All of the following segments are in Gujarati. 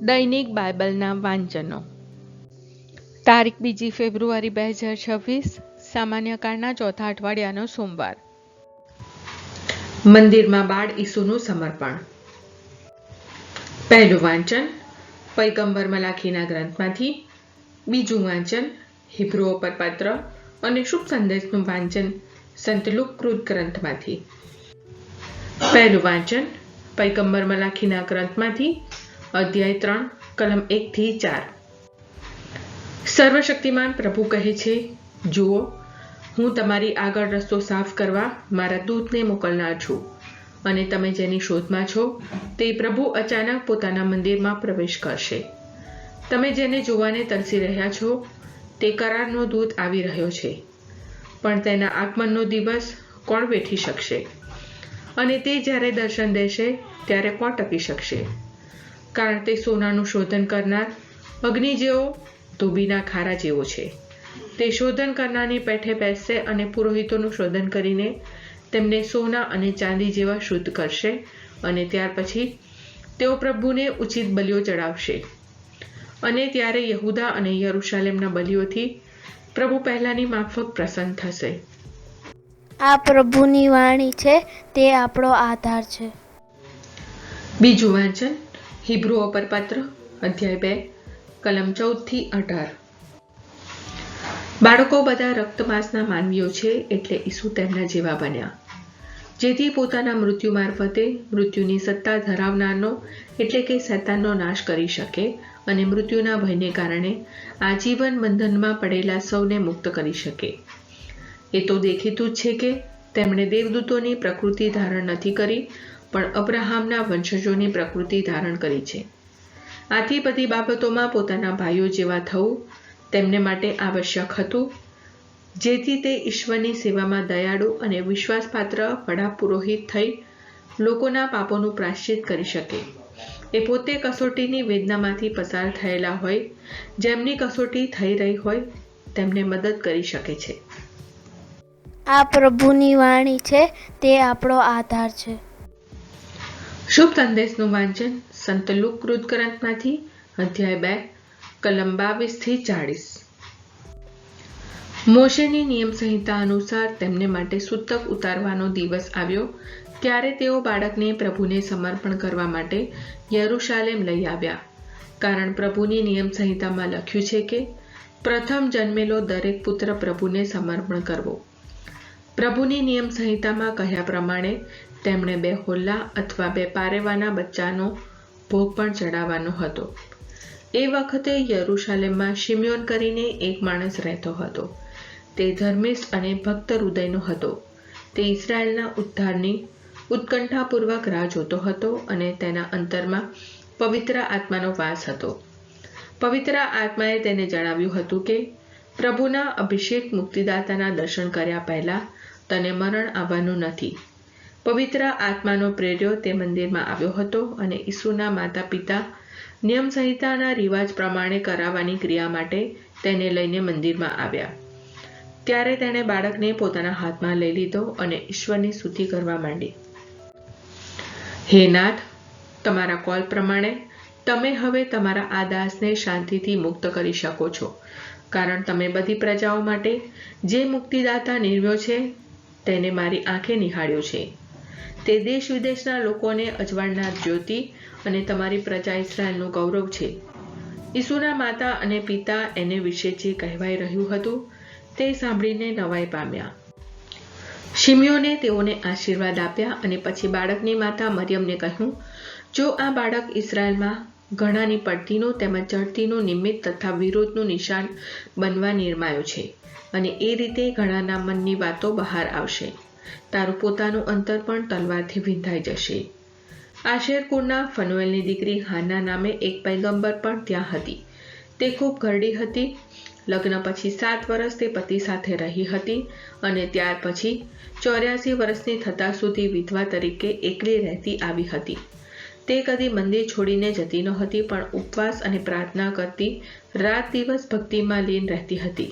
દૈનિક બાઇબલના વાંચનો. તારીખ બીજી ફેબ્રુઆરી બે હજાર છવ્વીસ, સામાન્ય કાળના ચોથા અઠવાડિયાનો સોમવાર. મંદિરમાં બાળ ઈસુનું સમર્પણ. પહેલું વાંચન, પૈગંબર મલાખીના ગ્રંથમાંથી. બીજું વાંચન હિબ્રુઓ પર પત્ર અને શુભ સંદેશનું વાંચન સંતલુક કૃત ગ્રંથમાંથી. પહેલું વાંચન, પૈગંબર મલાખીના ગ્રંથમાંથી. અધ્યાય ત્રણ, કલમ એકથી ચાર. સર્વશક્તિમાન પ્રભુ કહે છે, જુઓ, હું તમારી આગળ રસ્તો સાફ કરવા મારા દૂતને મોકલનાર છું. અને તમે જેની શોધમાં છો, તે પ્રભુ અચાનક પોતાના મંદિરમાં પ્રવેશ કરશે. તમે જેને જોવાને તરસી રહ્યા છો, તે કરારનો દૂત આવી રહ્યો છે. પણ તેના આગમનનો દિવસ કોણ વેઠી શકશે? અને તે જ્યારે દર્શન દેશે, ત્યારે કોણ ટકી શકશે? કારણ તે સોનાનું શોધન કરનાર અગ્નિ જેવો ધોબીના ખારા જેવો છે. તે શોધન કરનારની પેઠે બેસશે અને પુરોહિતોનું શોધન કરીને તેમને સોના અને ચાંદી જેવા શુદ્ધ કરશે અને ત્યાર પછી તેઓ પ્રભુને ઉચિત બલિઓ ચડાવશે. અને ત્યારે યહુદા અને યરુશાલેમના બલિઓથી પ્રભુ પહેલાની માફક પ્રસન્ન થશે. આ પ્રભુની વાણી છે તે આપણો આધાર છે. બીજું વાંચન હિબ્રુઓ અપરપાત્ર અધ્યાય બે, કલમ ચૌદથી અઢાર. બાળકો બધા રક્તમાસના માનવીઓ છે એટલે ઈસુ તેમના જેવા બન્યા. જેથી પોતાના મૃત્યુ મારફતે મૃત્યુની સત્તા ધરાવનારનો, એટલે કે શૈતાનનો નાશ કરી શકે અને મૃત્યુના ભયને કારણે આજીવન બંધનમાં પડેલા સૌને મુક્ત કરી શકે. એ તો દેખીતું જ છે કે તેમણે દેવદૂતોની પ્રકૃતિ ધારણ નથી કરી પણ અબ્રાહામના વંશજોની પ્રકૃતિ ધારણ કરી છે. આથી બધી બાબતોમાં પોતાના ભાઈઓ જેવા થવું તેમને માટે આવશ્યક હતું. જેથી તે ઈશ્વરની સેવામાં દયાળુ અને વિશ્વાસપાત્ર વડા પુરોહિત થઈ લોકોના પાપોનું પ્રાશ્ચિત કરી શકે. એ પોતે કસોટીની વેદનામાંથી પસાર થયેલા હોય, જેમની કસોટી થઈ રહી હોય, તેમને મદદ કરી શકે છે. આ પ્રભુની વાણી છે, તે આપણો આધાર છે. શુભ સંદેશનું વાંચન સંત લુક કૃતકરંતમાંથી અધ્યાય બે, કલમ બાવીસથી ચાળીસ. મોશેની નિયમ સંહિતા અનુસાર તેમને માટે સૂતક ઉતારવાનો દિવસ આવ્યો, ત્યારે તેઓ બાળકને પ્રભુને સમર્પણ કરવા માટે યરુશાલેમ લઈ આવ્યા. કારણ પ્રભુની નિયમ સંહિતામાં લખ્યું છે કે, પ્રથમ જન્મેલો દરેક પુત્ર પ્રભુને સમર્પણ કરવો. પ્રભુની નિયમ સંહિતામાં કહ્યા પ્રમાણે તેમણે બે હોલ્લા અથવા બે પારેવાના બચ્ચાનો ભોગ પણ ચડાવવાનો હતો. એ વખતે યરુશાલેમમાં શિમ્યોન કરીને એક માણસ રહેતો હતો. તે ધર્મિષ્ઠ અને ભક્ત હૃદયનો હતો. તે ઇઝરાયલના ઉદ્ધારની ઉત્કંઠાપૂર્વક રાહ જોતો હતો અને તેના અંતરમાં પવિત્ર આત્માનો વાસ હતો. પવિત્ર આત્માએ તેને જણાવ્યું હતું કે, પ્રભુના અભિષેક મુક્તિદાતાના દર્શન કર્યા પહેલા તને મરણ આવવાનું નથી. પવિત્ર આત્માનો પ્રેર્યો તે મંદિરમાં આવ્યો હતો અને ઈસુના માતા પિતા નિયમ સંહિતાના રિવાજ પ્રમાણે કરાવવાની ક્રિયા માટે તેને લઈને મંદિરમાં આવ્યા. ત્યારે તેણે બાળકને પોતાના હાથમાં લઈ લીધો અને ઈશ્વરની સ્તુતિ કરવા માંડી. હે નાથ, તમારા કોલ પ્રમાણે તમે હવે તમારા આ દાસને શાંતિથી મુક્ત કરી શકો છો. કારણ તમે બધી પ્રજાઓ માટે જે મુક્તિદાતા નિર્વ્યો છે, તેને મારી આંખે નિહાળ્યો છે. તે દેશ વિદેશના લોકોને અજવાળનાર જ્યોતિ અને તમારી પ્રજા ઇસરાયલનું ગૌરવ છે. ઈસુના માતા અને પિતા એને વિશે જે કહેવાઈ રહ્યું હતું, તે સાંભળીને નવાઈ પામ્યા. શિમિયોને તેઓને આશીર્વાદ આપ્યા અને પછી બાળકની માતા મરિયમને કહ્યું, જો આ બાળક ઇસરાયલમાં ઘણાની પડતીનું તેમજ ચડતીનું નિમિત્ત તથા વિરોધનું નિશાન બનવા નિર્માયો છે અને એ રીતે ઘણાના મનની વાતો બહાર આવશે. તારું પોતાનું અંતર પણ તલવારથી વિંધાઈ જશે. આશેર કુળના ફનુએલની દીકરી હાના નામે એક પૈગંબર પણ ત્યાં હતી. તે ખૂબ ઘરડી હતી. લગ્ન પછી સાત વર્ષ તે પતિ સાથે રહી હતી અને ત્યાર પછી ચોર્યાસી વર્ષની થતા સુધી વિધવા તરીકે એકલી રહેતી આવી હતી. તે કદી મંદિર છોડીને જતી નહોતી, પણ ઉપવાસ અને પ્રાર્થના કરતી રાત દિવસ ભક્તિમાં લીન રહેતી હતી.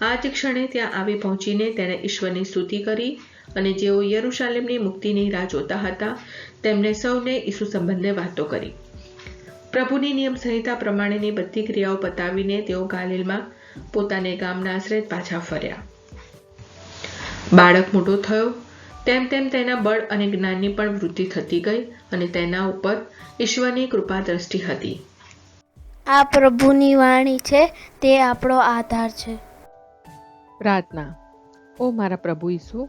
આ જ ક્ષણે ત્યાં આવી પહોંચીને તેણે ઈશ્વરની સ્તુતિ કરી અને જેઓ યરુશાલેમની મુક્તિની રાહ જોતા હતા તેમણે સૌને ઈસુ સંબંધે વાતો કરી. પ્રભુની નિયમ સંહિતા પ્રમાણેની બધી ક્રિયાઓ બતાવીને તેઓ ગાલિલમાં પોતાને ગામના આશ્રય પાછા ફર્યા. બાળક મોટો થયો તેમ તેમ તેના બળ અને જ્ઞાનની પણ વૃદ્ધિ થતી ગઈ અને તેના ઉપર ઈશ્વરની કૃપા દ્રષ્ટિ હતી. આ પ્રભુની વાણી છે તે આપણો આધાર છે. પ્રાર્થના. ઓ મારા પ્રભુ ઈસુ